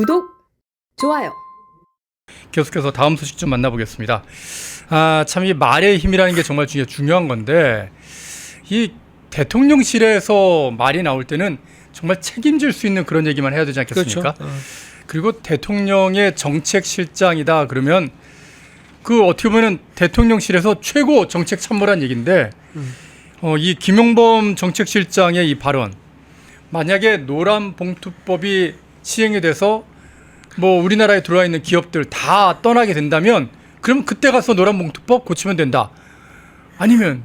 구독, 좋아요. 계속해서 다음 소식 좀 만나보겠습니다. 아, 참 이 말의 힘이라는 게 정말 중요- 중요한 건데 이 대통령실에서 말이 나올 때는 정말 책임질 수 있는 그런 얘기만 해야 되지 않겠습니까? 그렇죠. 어. 그리고 대통령의 정책 실장이다 그러면 그 어떻게 보면 대통령실에서 최고 정책 참모란 얘기인데 어, 이 김용범 정책실장의 이 발언 만약에 노란 봉투법이 시행이 돼서 뭐 우리나라에 들어와 있는 기업들 다 떠나게 된다면 그러면 그때 가서 노란 봉투법 고치면 된다. 아니면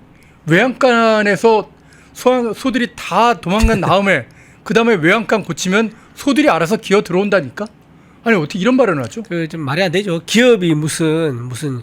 외양간에서 소, 소들이 다 도망간 다음에 그 다음에 외양간 고치면 소들이 알아서 기어 들어온다니까? 아니 어떻게 이런 발언을 하죠? 그 좀 말이 안 되죠. 기업이 무슨 무슨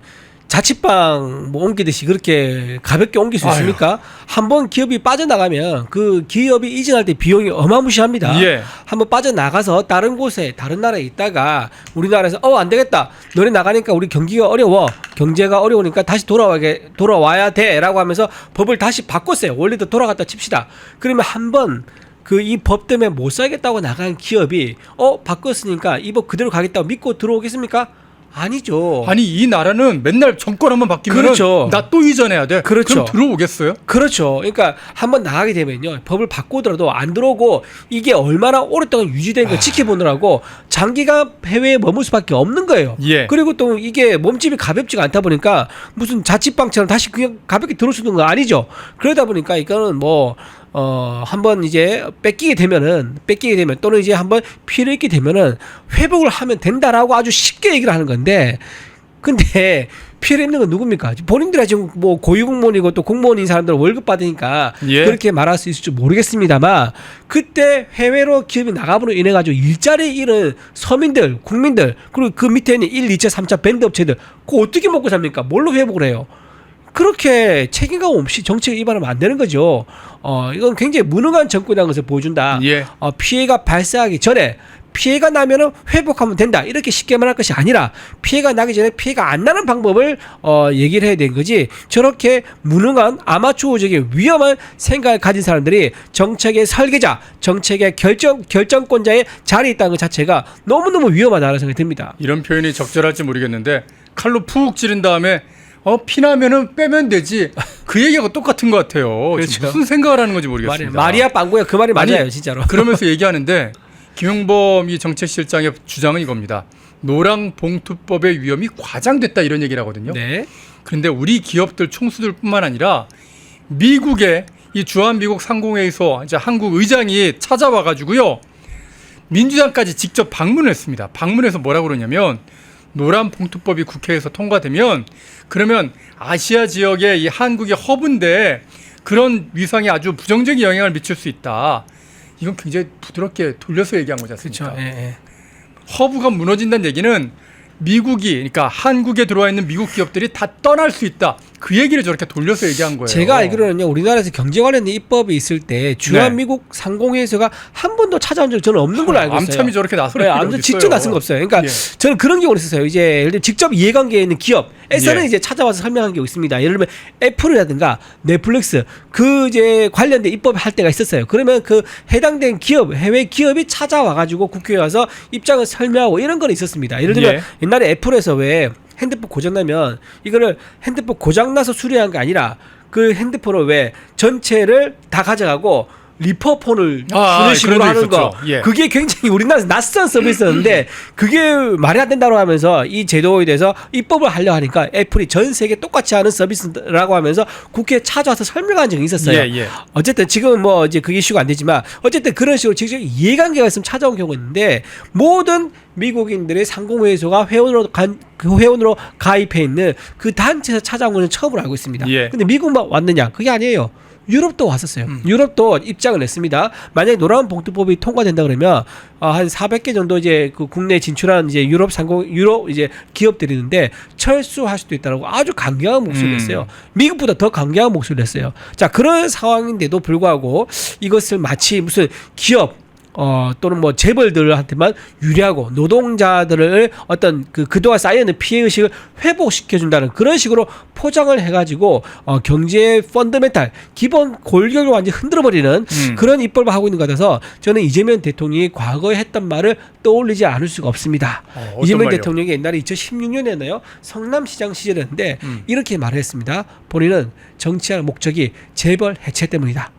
자취방 뭐 옮기듯이 그렇게 가볍게 옮길 수. 있습니까? 한번 기업이 빠져나가면 그 기업이 이전할 때 비용이 어마무시합니다. 예. 한번 빠져나가서 다른 곳에 다른 나라에 있다가 우리나라에서 어 안 되겠다. 너네 나가니까 우리 경기가 어려워. 경제가 어려우니까 다시 돌아와게 돌아와야 돼라고 하면서 법을 다시 바꿨어요. 원래도 돌아갔다 칩시다. 그러면 한번 그이법 때문에 못 살겠다고 나간 기업이 어 바꿨으니까 이 법 그대로 가겠다고 믿고 들어오겠습니까? 아니죠. 아니 이 나라는 맨날 정권 한번 바뀌면 그렇죠. 나 또 이전해야 돼. 그렇죠. 그럼 들어오겠어요? 그렇죠. 그러니까 한번 나가게 되면요. 법을 바꾸더라도 안 들어오고 이게 얼마나 오랫동안 유지된 걸 지켜보느라고 장기간 해외에 머물 수밖에 없는 거예요. 예. 그리고 또 이게 몸집이 가볍지가 않다 보니까 무슨 자취방처럼 다시 그냥 가볍게 들어올 수 있는 거 아니죠. 그러다 보니까 이거는 뭐 어, 한번 이제 뺏기게 되면은, 뺏기게 되면, 또는 이제 한번 피해를 입게 되면은, 회복을 하면 된다라고 아주 쉽게 얘기를 하는 건데, 근데, 피해를 입는 건 누굽니까? 본인들이 지금 뭐 고위공무원이고 또 공무원인 사람들 월급 받으니까 예. 그렇게 말할 수 있을지 모르겠습니다만 그때 해외로 기업이 나가므로 인해 가지고 일자리 잃은 서민들, 국민들 그리고 그 밑에 있는 1, 2차, 3차 밴드 업체들 그거 어떻게 먹고 삽니까? 뭘로 회복을 해요? 그렇게 책임감 없이 정책 위반하면 안 되는 거죠. 어, 이건 굉장히 무능한 정권이라는 것을 보여준다. 예. 어, 피해가 발생하기 전에 피해가 나면은 회복하면 된다. 이렇게 쉽게 말할 것이 아니라 피해가 나기 전에 피해가 안 나는 방법을 어, 얘기를 해야 되는 거지. 저렇게 무능한 아마추어적인 위험한 생각을 가진 사람들이 정책의 설계자, 정책의 결정 결정권자의 자리에 있다는 것 자체가 너무너무 위험하다는 생각이 듭니다. 이런 표현이 적절할지 모르겠는데 칼로 푹 찌른 다음에 어 피나면은 빼면 되지 그 얘기하고 똑같은 것 같아요. 그렇죠. 무슨 생각을 하는 건지 모르겠습니다. 말이야 빵구야 그 말이 맞아요, 아니, 진짜로. 그러면서 얘기하는데 김용범 이 정책실장의 주장은 이겁니다. 노랑 봉투법의 위험이 과장됐다 이런 얘기를 하거든요. 네. 그런데 우리 기업들 총수들뿐만 아니라 미국의 이 주한 미국 상공회의소 이제 한국 의장이 찾아와 가지고요 민주당까지 직접 방문을 했습니다. 방문해서 뭐라고 그러냐면 노란 봉투법이 국회에서 통과되면 그러면 아시아 지역의 이 한국의 허브인데 그런 위상에 아주 부정적인 영향을 미칠 수 있다. 이건 굉장히 부드럽게 돌려서 얘기한 거지 않습니까? 그렇죠. 예, 예. 허브가 무너진다는 얘기는 미국이 그러니까 한국에 들어와 있는 미국 기업들이 다 떠날 수 있다. 그 얘기를 저렇게 돌려서 얘기한 거예요. 제가 알기로는요 우리나라에서 경제 관련된 입법이 있을 때 주한 네. 미국 상공회의소가 한 번도 찾아온 적이 저는 없는 걸로 알고 있어요. 암참이 저렇게 나서는 네, 어디 직접. 나선 거 없어요. 그러니까 예. 저는 그런 경우는 있었어요. 이제 예를 들어 직접 이해관계에 있는 기업에서는 예. 이제 찾아와서 설명한 경우 있습니다. 예를 들면 애플이라든가 넷플릭스 그 이제 관련된 입법 할 때가 있었어요. 그러면 그 해당된 기업 해외 기업이 찾아와 가지고 국회에 와서 입장을 설명하고 이런 건 있었습니다. 예를 들면 예. 옛날에 애플에서 왜 핸드폰 고장나면 이거를 핸드폰 고장나서 수리한 게 아니라 그 핸드폰을 왜 전체를 다 가져가고 리퍼폰을 아, 주는 아, 식으로 그런 하는 거 있었죠. 예. 그게 굉장히 우리나라에서 낯선 서비스였는데 그게 말이 안 된다고 하면서 이 제도에 대해서 입법을 하려 하니까 애플이 전 세계 똑같이 하는 서비스라고 하면서 국회에 찾아와서 설명한 적이 있었어요. 예, 예. 어쨌든 지금은 뭐 이제 그게 이슈가 안 되지만 어쨌든 그런 식으로 직접 이해관계가 있으면 찾아온 경우가 있는데 모든 미국인들의 상공회의소가 회원으로 간, 그 회원으로 가입해 있는 그 단체에서 찾아온 거는 처음으로 알고 있습니다. 예. 근데 미국만 왔느냐? 그게 아니에요. 유럽도 왔었어요. 음. 유럽도 입장을 냈습니다. 만약에 노란 봉투법이 통과된다 그러면 어, 한 400개 정도 이제 그 국내 진출한 이제 유럽 상공 유럽 이제 기업들이 있는데 철수할 수도 있다라고 아주 강경한 목소리를 음. 냈어요. 미국보다 더 강경한 목소리를 냈어요. 자 그런 상황인데도 불구하고 이것을 마치 무슨 기업 어 또는 뭐 재벌들한테만 유리하고 노동자들을 어떤 그 그동안 쌓여있는 피해 의식을 회복시켜 준다는 그런 식으로 포장을 해가지고 어 경제 펀더멘탈 기본 골격을 완전 히 흔들어 버리는 음. 그런 입법을 하고 있는 것 같아서 저는 이재명 대통령이 과거에 했던 말을 떠올리지 않을 수가 없습니다. 어, 이재명 말이요? 대통령이 옛날에 2016년이었나요? 성남시장 시절이었는데 음. 이렇게 말을 했습니다. 본인은 정치할 목적이 재벌 해체 때문이다.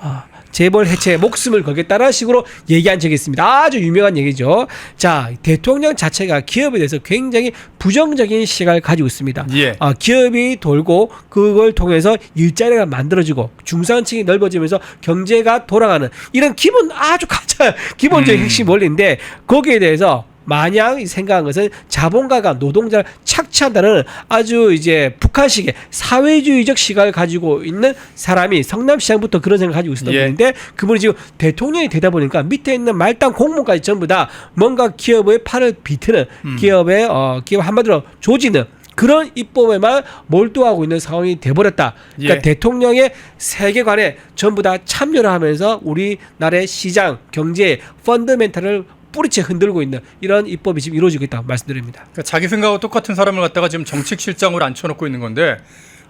아, 재벌 해체에 목숨을 걸겠다라는 식으로 얘기한 적이 있습니다. 아주 유명한 얘기죠. 자, 대통령 자체가 기업에 대해서 굉장히 부정적인 시각을 가지고 있습니다. 예. 아, 기업이 돌고 그걸 통해서 일자리가 만들어지고 중산층이 넓어지면서 경제가 돌아가는 이런 기본 아주 가장 기본적인 음. 핵심 원리인데 거기에 대해서 마냥 생각한 것은 자본가가 노동자를 착취한다는 아주 이제 북한식의 사회주의적 시각을 가지고 있는 사람이 성남시장부터 그런 생각을 가지고 있었던 예. 분인데 그분이 지금 대통령이 되다 보니까 밑에 있는 말단 공무원까지 전부 다 뭔가 기업의 팔을 비트는 음. 기업의 어 기업 한마디로 조지는 그런 입법에만 몰두하고 있는 상황이 돼버렸다. 그러니까 예. 대통령의 세계관에 전부 다 참여를 하면서 우리나라의 시장, 경제, 펀더멘탈을 뿌리채 흔들고 있는 이런 입법이 지금 이루어지고 있다고 말씀드립니다. 그러니까 자기 생각하고 똑같은 사람을 갖다가 지금 정책실장으로 앉혀놓고 있는 건데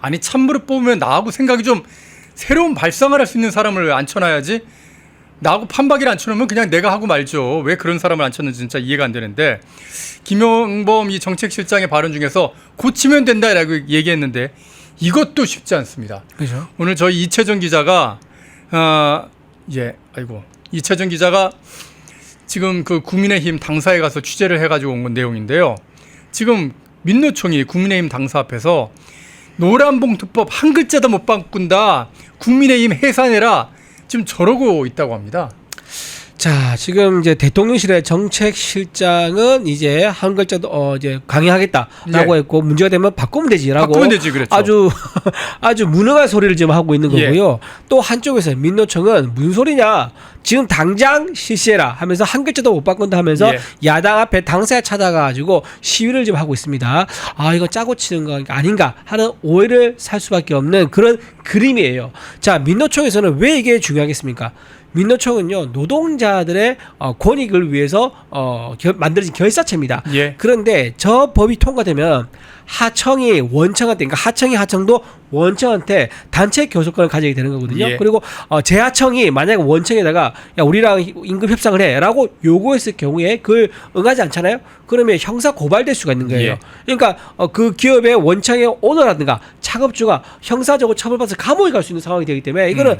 아니 참모를 뽑으면 나하고 생각이 좀 새로운 발상을 할 수 있는 사람을 왜 앉혀놔야지 나하고 판박이를 앉혀놓으면 그냥 내가 하고 말죠 왜 그런 사람을 앉혔는지 진짜 이해가 안 되는데 김용범 이 정책실장의 발언 중에서 고치면 된다라고 얘기했는데 이것도 쉽지 않습니다 그렇죠. 오늘 저희 이채정 기자가 아, 예, 아이고 이채정 기자가 지금 그 국민의힘 당사에 가서 취재를 해가지고 온 건 내용인데요. 지금 민노총이 국민의힘 당사 앞에서 노란봉투법 한 글자도 못 바꾼다. 국민의힘 해산해라. 지금 저러고 있다고 합니다. 자, 지금 이제 대통령실의 정책 실장은 이제 한 글자도 어 이제 강행하겠다라고 예. 했고 문제가 되면 바꾸면 되지라고 바꾸면 되지 그랬죠. 아주 아주 무능한 소리를 지금 하고 있는 예. 거고요. 또 한쪽에서 민노총은 무슨 소리냐? 지금 당장 실시해라 하면서 한 글자도 못 바꾼다 하면서 예. 야당 앞에 당사에 찾아가가지고 시위를 지금 하고 있습니다. 아 이거 짜고 치는 거 아닌가 하는 오해를 살 수밖에 없는 그런 그림이에요. 자 민노총에서는 왜 이게 중요하겠습니까? 민노총은요 노동자들의 어, 권익을 위해서 어, 결- 만들어진 결사체입니다. 예. 그런데 저 법이 통과되면 하청이 원청한테 그러니까 하청이 하청도 원청한테 단체 교섭권을 가지게 되는 거거든요. 예. 그리고 어, 재하청이 만약에 원청에다가 야 우리랑 임금 협상을 해라고 요구했을 경우에 그걸 응하지 않잖아요. 그러면 형사 고발될 수가 있는 거예요. 예. 그러니까 어, 그 기업의 원청의 오너라든가 창업주가 형사적으로 처벌받아서 감옥에 갈 수 있는 상황이 되기 때문에 이거는 음.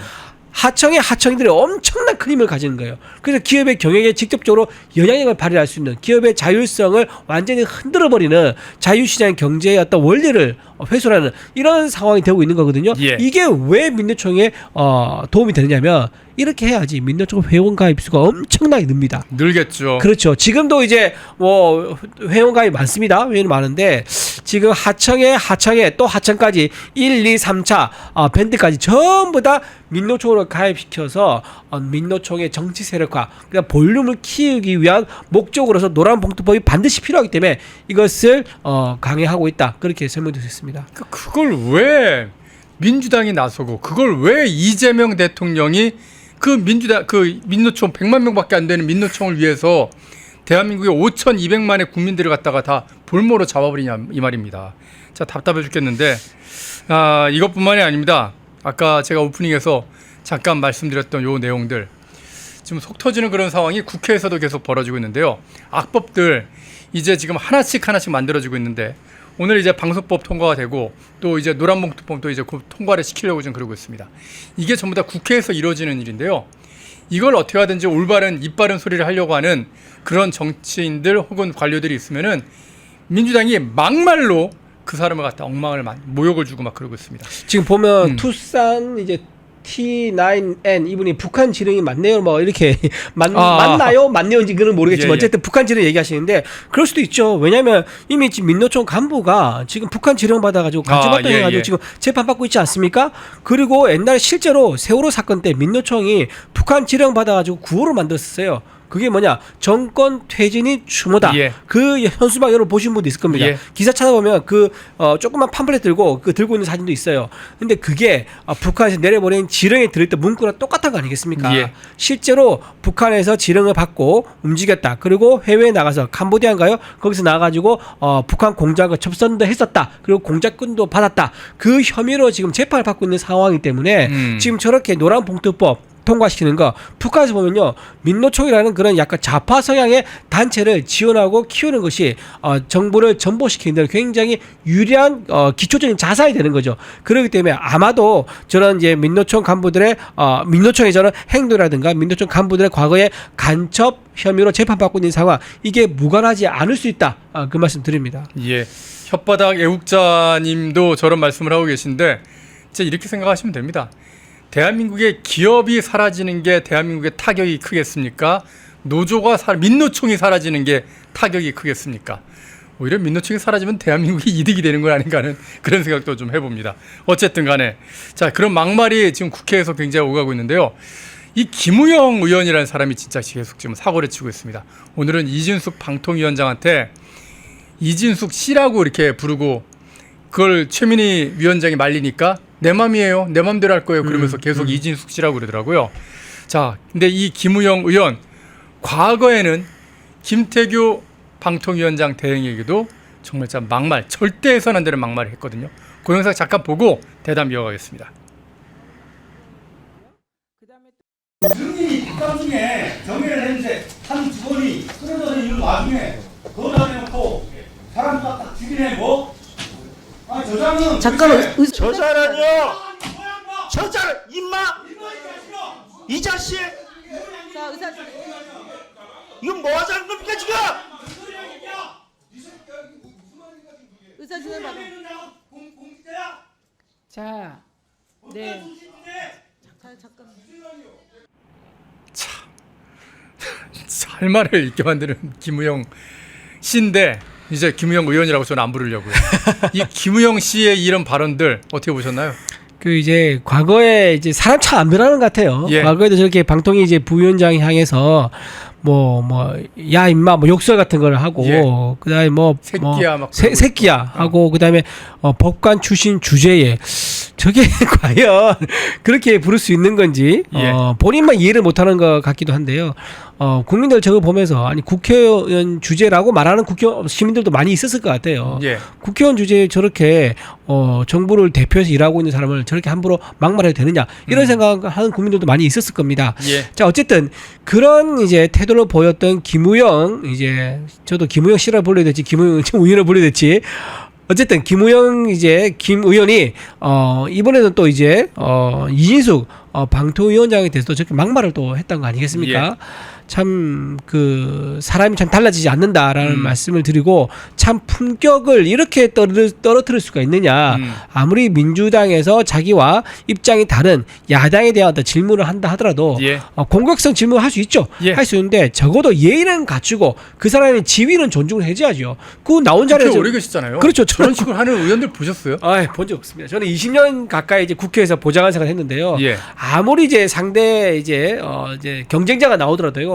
하청의 하청이들이 엄청난 큰 힘을 가지는 거예요. 그래서 기업의 경영에 직접적으로 영향력을 발휘할 수 있는 기업의 자율성을 완전히 흔들어 버리는 자유시장 경제의 어떤 원리를 훼손하는 이런 상황이 되고 있는 거거든요. 예. 이게 왜 민노총에 어, 도움이 되느냐면 이렇게 해야지 민노총 회원 가입 수가 엄청나게 늡니다. 늘겠죠. 그렇죠. 지금도 이제 뭐 회원 가입 많습니다. 회원 많은데 지금 하청에 하청에 또 하청까지 1, 2, 3차 어, 밴드까지 전부 다 민노총으로 가입시켜서 어, 민노총의 정치 세력화, 그러니까 볼륨을 키우기 위한 목적으로서 노란 봉투법이 반드시 필요하기 때문에 이것을 어, 강행하고 있다. 그렇게 설명드릴 수 있습니다. 그- 그걸 왜 민주당이 나서고 그걸 왜 이재명 대통령이 그 민주당 그 민노총 100만 명밖에 안 되는 민노총을 위해서 대한민국의 5,200만의 국민들을 갖다가 다 볼모로 잡아버리냐 이 말입니다. 자 답답해 죽겠는데 아 이것뿐만이 아닙니다. 아까 제가 오프닝에서 잠깐 말씀드렸던 요 내용들 지금 속 터지는 그런 상황이 국회에서도 계속 벌어지고 있는데요. 악법들 이제 지금 하나씩 하나씩 만들어지고 있는데 오늘 이제 방송법 통과가 되고 또 이제 노란봉투법도 이제 곧 통과를 시키려고 지금 그러고 있습니다. 이게 전부 다 국회에서 이루어지는 일인데요. 이걸 어떻게 하든지 올바른 입바른 소리를 하려고 하는 그런 정치인들 혹은 관료들이 있으면은 민주당이 막말로 그 사람을 갖다 엉망을 만- 모욕을 주고 막 그러고 있습니다. 지금 보면 음. 투싼 이제 T9N 이분이 북한 지령이 맞네요. 뭐 이렇게 맞, 아. 맞나요? 맞네요인지 그는 모르겠지만 예, 예. 어쨌든 북한 지령 얘기하시는데 그럴 수도 있죠. 왜냐하면 이미 지금 민노총 간부가 지금 북한 지령 받아가지고 간첩활동 아, 예, 해가지고 예. 지금 재판 받고 있지 않습니까? 그리고 옛날에 실제로 세월호 사건 때 민노총이 북한 지령 받아가지고 구호를 만들었어요. 그게 뭐냐 정권 퇴진이 추모다. 예. 그 현수막 여러분 보신 분도 있을 겁니다. 예. 기사 찾아보면 그 어, 조그만 팜플렛 들고 그 들고 있는 사진도 있어요. 근데 그게 어, 북한에서 내려보낸 지령에 들어있던 문구랑 똑같은 거 아니겠습니까? 예. 실제로 북한에서 지령을 받고 움직였다. 그리고 해외에 나가서 캄보디아인가요? 거기서 나가가지고 어, 북한 공작을 접선도 했었다. 그리고 공작권도 받았다. 그 혐의로 지금 재판을 받고 있는 상황이기 때문에 음. 지금 저렇게 노란 봉투법 통과시키는 거 북한에서 보면요 민노총이라는 그런 약간 좌파 성향의 단체를 지원하고 키우는 것이 어, 정부를 전보시키는 데 굉장히 유리한 어, 기초적인 자산이 되는 거죠. 그렇기 때문에 아마도 저런 이제 민노총 간부들의 어, 민노총의 저런 행동이라든가 민노총 간부들의 과거의 간첩 혐의로 재판받고 있는 상황 이게 무관하지 않을 수 있다. 아, 그 말씀 드립니다. 예. 혓바닥 애국자님도 저런 말씀을 하고 계신데 진짜 이렇게 생각하시면 됩니다. 대한민국의 기업이 사라지는 게 대한민국의 타격이 크겠습니까? 노조가 사, 민노총이 사라지는 게 타격이 크겠습니까? 오히려 민노총이 사라지면 대한민국이 이득이 되는 건 아닌가 하는 그런 생각도 좀 해봅니다. 어쨌든 간에 자 그런 막말이 지금 국회에서 굉장히 오가고 있는데요. 이 김우영 의원이라는 사람이 진짜 계속 지금 사고를 치고 있습니다. 오늘은 이진숙 방통위원장한테 이진숙 씨라고 이렇게 부르고 그걸 최민희 위원장이 말리니까 내 맘이에요. 내 맘대로 할 거예요. 그러면서 계속 이진숙 씨라고 그러더라고요. 자, 근데 이 김우영 의원 과거에는 김태규 방통위원장 대행에게도 정말 참 막말, 절대 해서는 안 되는 막말을 했거든요. 그 영상 잠깐 보고 대담 이어가겠습니다. 승진이 뒷담 중에 정리를 했는데 한 직원이 쓰러져 있는 와중에 거기다 대놓고 사람 딱 죽이네 뭐? 잠깐 의, 저자라뇨 뭐야 뭐? 저자 임마 이 자식 자, 의사 이건 뭐 하자는 겁니까 지금 의사 진행 받아. 자, 네. 잠깐 잠깐. 할 말을 잊게 만드는 김우영 씨인데 이제 김우영 의원이라고 저는 안 부르려고요. 이 김우영 씨의 이런 발언들 어떻게 보셨나요? 그 이제 과거에 이제 사람 참 안 변하는 것 같아요. 예. 과거에도 저렇게 방통위 이제 부위원장 향해서 뭐 뭐 야 임마 뭐 욕설 같은 걸 하고 예. 그다음에 뭐 새끼야 뭐막 새, 새끼야 하고 그다음에 어, 법관 출신 주제에 저게 과연 그렇게 부를 수 있는 건지 예. 어, 본인만 이해를 못하는 것 같기도 한데요. 어, 국민들 저거 보면서 아니 국회의원 주제라고 말하는 국회의원 시민들도 많이 있었을 것 같아요. 예. 국회의원 주제에 저렇게 어, 정부를 대표해서 일하고 있는 사람을 저렇게 함부로 막말해도 되느냐 이런 생각하는 국민들도 많이 있었을 겁니다. 예. 자 어쨌든 그런 이제 태도를 보였던 김우영 이제 저도 김우영 씨라 불러야 될지 김우영 의원을 불러야 될지 어쨌든 김우영 이제 김 의원이 어 이번에는 또 이제 어 이진숙 어 방통위원장에 대해서 저렇게 막말을 또 했던 거 아니겠습니까? 참 그 사람이 참 달라지지 않는다라는 음. 말씀을 드리고 참 품격을 이렇게 떨어, 떨어뜨릴 수가 있느냐 음. 아무리 민주당에서 자기와 입장이 다른 야당에 대한 어떤 질문을 한다 하더라도 예. 어, 공격성 질문을 할 수 있죠. 예. 할수 있는데 적어도 예의는 갖추고 그 사람의 지위는 존중을 해줘야죠. 그 나온 자리에서 오래 계시잖아요. 그렇죠. 저런 식으로 하는 의원들 보셨어요? 아, 본적 없습니다. 저는 20년 가까이 이제 국회에서 보좌관 생활을 했는데요. 예. 아무리 이제 상대 이제 어 이제 경쟁자가 나오더라도요.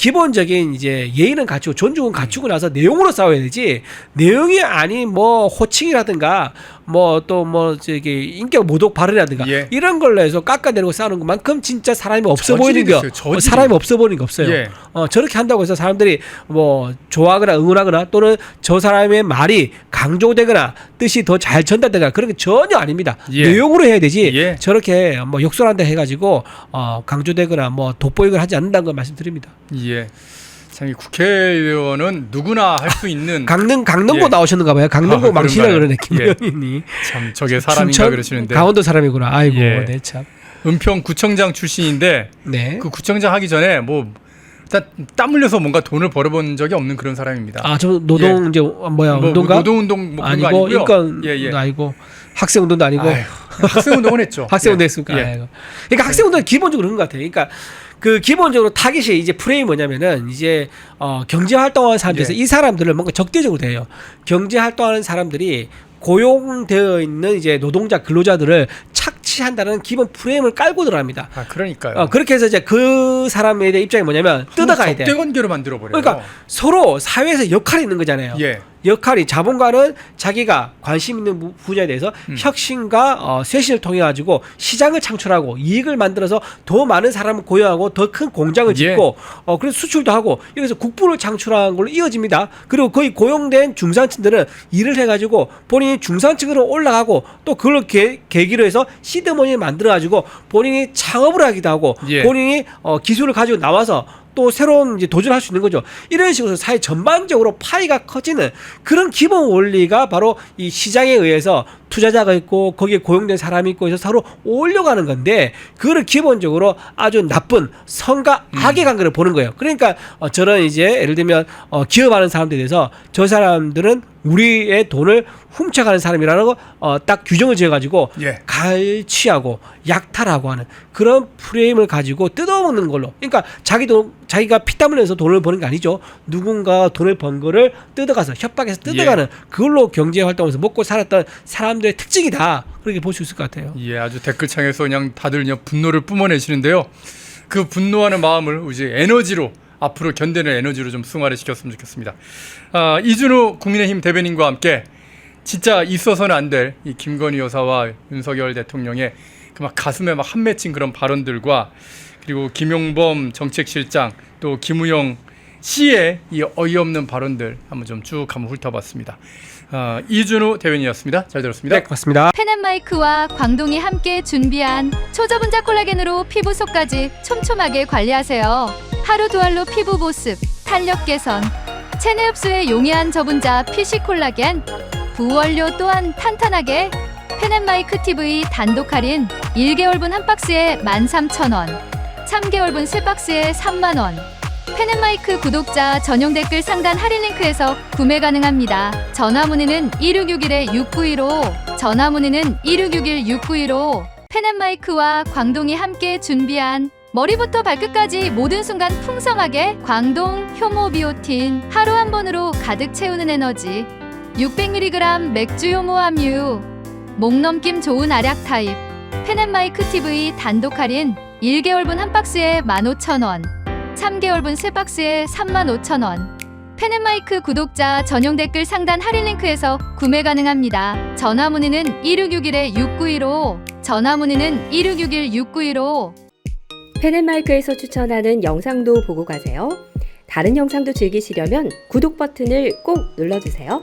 기본적인 이제 예의는 갖추고 존중은 갖추고 나서 내용으로 싸워야 되지 내용이 아닌 뭐 호칭이라든가 뭐또뭐 저기 인격 모독 발언이라든가 예. 이런 걸로 해서 깎아내리고 싸우는 것만큼 진짜 사람이 없어 보이는 게. 어, 사람이 없어 보이는 게 없어요. 예. 어, 저렇게 한다고 해서 사람들이 뭐 좋아하거나 응원하거나 또는 저 사람의 말이 강조되거나 뜻이 더 잘 전달되거나 그런 게 전혀 아닙니다. 예. 내용으로 해야 되지 예. 저렇게 뭐 욕설한다 해가지고 어, 강조되거나 뭐 돋보이거나 하지 않는다는 걸 말씀드립니다. 예. 참이 국회의원은 누구나 할 수 있는 강릉 강릉고 예. 나오셨는가 봐요. 강릉고 아, 망치라? 그러네 김영희님. 참 저게 사람인가 춘천? 그러시는데 강원도 사람이구나. 아이고 예. 네 참. 은평 구청장 출신인데 네. 그 구청장 하기 전에 뭐 일단 땀 흘려서 뭔가 돈을 벌어본 적이 없는 그런 사람입니다. 아 저 노동 이제 뭐야 뭐 운동가 노동 운동 뭐 그런 거 아니고. 인권도 예, 예. 아니고 학생 운동도 아니고 아유, 학생 운동은 했죠. 학생 운동 예. 했습니까? 예. 아이고. 그러니까 학생 운동은 기본적으로 그런 것 같아요. 그러니까 그 기본적으로 타깃이 이제 프레임이 뭐냐면은 이제 어 경제 활동하는 사람들에서 예. 이 사람들을 뭔가 적대적으로 대해요. 경제 활동하는 사람들이 고용되어 있는 이제 노동자 근로자들을 착취 같이 한다는 기본 프레임을 깔고 들어갑니다. 아 그러니까요. 어, 그렇게 해서 이제 그 사람에 대한 입장이 뭐냐면 뜯어가야 돼. 적대 관계로 만들어 버려요. 그러니까 서로 사회에서 역할이 있는 거잖아요. 예. 역할이 자본가는 자기가 관심 있는 부- 분야에 대해서 음. 혁신과 어, 쇄신을 통해 가지고 시장을 창출하고 이익을 만들어서 더 많은 사람을 고용하고 더 큰 공장을 예. 짓고 어 그래서 수출도 하고 이래서 국부를 창출한 걸로 이어집니다. 그리고 거의 고용된 중산층들은 일을 해가지고 본인이 중산층으로 올라가고 또 그걸 계, 계기로 해서 시드머니를 만들어 가지고 본인이 창업을 하기도 하고 예. 본인이 어, 기술을 가지고 나와서 또 새로운 이제 도전할 수 있는 거죠. 이런 식으로 사회 전반적으로 파이가 커지는 그런 기본 원리가 바로 이 시장에 의해서 투자자가 있고 거기에 고용된 사람이 있고 해서 서로 올려가는 건데 그거를 기본적으로 아주 나쁜 선과 악의 관계를 보는 거예요. 그러니까 어, 저런 이제 예를 들면 어, 기업하는 사람들에 대해서 저 사람들은 우리의 돈을 훔쳐가는 사람이라는 거 어, 딱 규정을 지어가지고 예. 갈취하고 약탈하고 하는 그런 프레임을 가지고 뜯어먹는 걸로. 그러니까 자기도 자기가 피땀 흘려서 돈을 버는 게 아니죠. 누군가 돈을 번 거를 뜯어가서 협박해서 뜯어가는 그걸로 경제 활동에서 먹고 살았던 사람 들의 특징이다. 그렇게 볼 수 있을 것 같아요. 예, 아주 댓글창에서 그냥 다들 그냥 분노를 뿜어내시는데요. 그 분노하는 마음을 이제 에너지로 앞으로 견뎌낼 에너지로 좀 승화를 시켰으면 좋겠습니다. 아, 이준우 국민의힘 대변인과 함께 진짜 있어서는 안 될 이 김건희 여사와 윤석열 대통령의 그 막 가슴에 막 한 맺힌 그런 발언들과 그리고 김용범 정책실장 또 김우영 씨의 이 어이없는 발언들 한번 좀 쭉 한번 훑어봤습니다. 아, 이준우 대변인이었습니다. 잘 들었습니다. 네, 고맙습니다. 펜앤마이크와 광동이 함께 준비한 초저분자 콜라겐으로 피부 속까지 촘촘하게 관리하세요. 하루 두 알로 피부 보습, 탄력 개선, 체내 흡수에 용이한 저분자 PC 콜라겐, 부원료 또한 탄탄하게 펜앤마이크 TV 단독 할인 1개월분 한 박스에 13,000원, 3개월분 세 박스에 3만원, 펜앤마이크 구독자 전용 댓글 상단 할인 링크에서 구매 가능합니다. 전화 문의는 1661-6915, 전화 문의는 1661-6915. 펜앤마이크와 광동이 함께 준비한 머리부터 발끝까지 모든 순간 풍성하게 광동 효모 비오틴 하루 한 번으로 가득 채우는 에너지. 600mg 맥주 효모 함유. 목 넘김 좋은 알약 타입. 펜앤마이크 TV 단독 할인 1개월분 한 박스에 15,000원 3개월분 세 박스에 35,000원. 펜앤마이크 구독자 전용 댓글 상단 할인 링크에서 구매 가능합니다. 전화 문의는 1661-6915, 전화 문의는 1661-6915. 펜앤마이크에서 추천하는 영상도 보고 가세요. 다른 영상도 즐기시려면 구독 버튼을 꼭 눌러주세요.